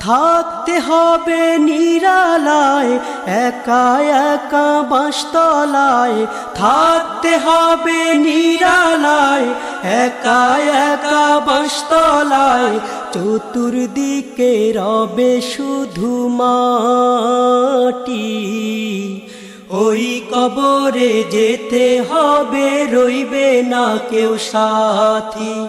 থাকতে হবে নিরালায়, একা একা বাঁশতলায় থাকতে হবে নিরালায়, একা একা বাঁশতলায় চতুর্দিকে রবে শুধু মাটি। ওই কবরে যেতে হবে, রইবে না কেউ সাথী।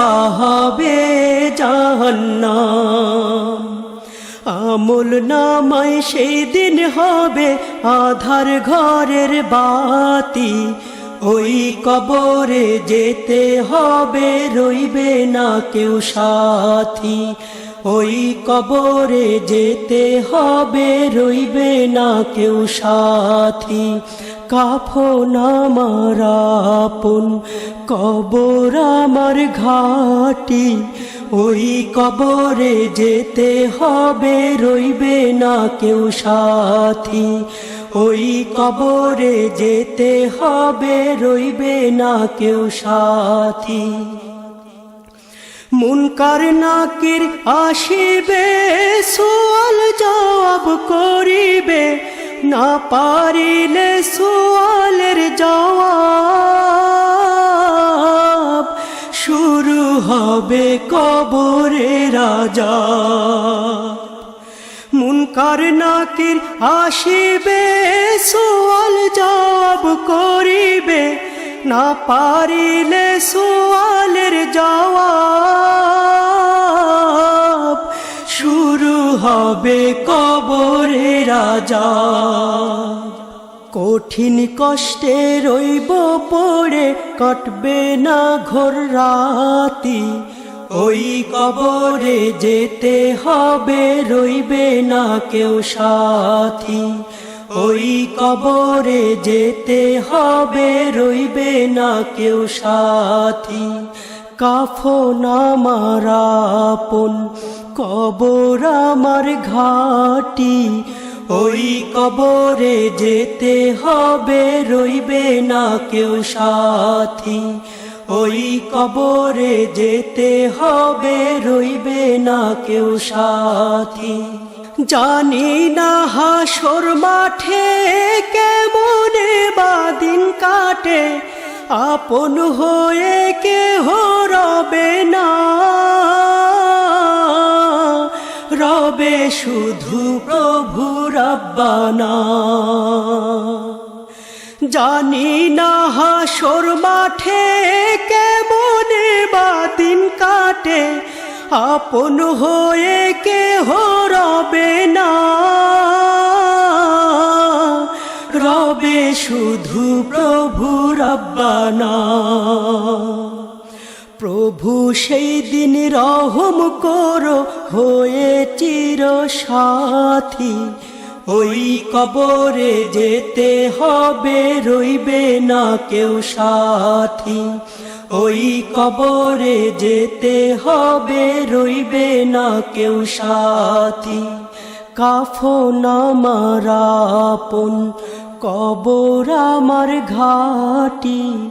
কারও বা হবে জাহান্নাম। আমল নামায় সেই দিন হবে আধার ঘরের বাতি। ওই কবরে যেতে হবে রইবে না কেউ সাথী। ওই কবরে যেতে হবে রইবে না কেউ সাথী। কাফন আমার আপন, কবর আমার ঘাটি। ওই কবরে যেতে হবে, রইবে না কেউ সাথী। ওই কবরে যেতে হবে, রইবে না কেউ সাথী। মুনকার নাকির আসিবে, সোয়াল জবাব করিবে। না পারিলে সোয়ালের জবাব। শুরু হবে কবরে রাজা। মুনকার নাকির আসিবে সোয়াল জবাব করিবে। না পারিলে সোয়ালের জবাব। শুরু হবে কবরে রাজা। কঠিন কষ্টে রইব পড়ে, কাটবে না ঘোর রাতি। ওই কবরে যেতে হবে, রইবে না কেউ সাথী। ওই কবরে যেতে হবে, রইবে না কেউ সাথী। কাফন আমার আপন কবর আমার ঘাটি, ওই কবরে যেতে হবে, রইবে না কেউ সাথী। ওই কবরে যেতে হবে, রইবে না কেউ সাথী। জানি না হাসর মাঠে কেমনে বাদিন কাটে, আপন হয়ে কেহ রবে না। শুধু প্রভু রব্বানা জানি না হাসর মাঠে কেমনে বাদিন কাটে, আপন হয়ে কেহ রবে না। রবে শুধু প্রভু রব্বানা প্রভু সেই দিন রহম করো, হয়ে চির সাথী। ওই কবরে যেতে হবে, রইবে না কেউ সাথী। ওই কবরে যেতে হবে, রইবে না কেউ সাথী। কাফন আমার আপন, কবর আমার ঘাটি।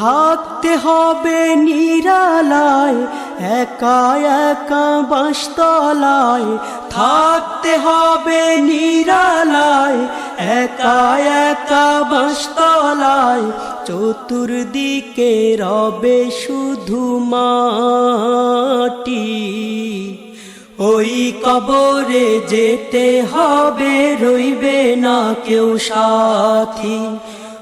থাকতে হবে নিরালায়, একা একা বাঁশতলায় থাকতে হবে নিরালায়, একা একা বাঁশতলায় চতুর্দিকে রবে শুধু মাটি। ওই কবরে যেতে হবে, রইবে না কেউ সাথী।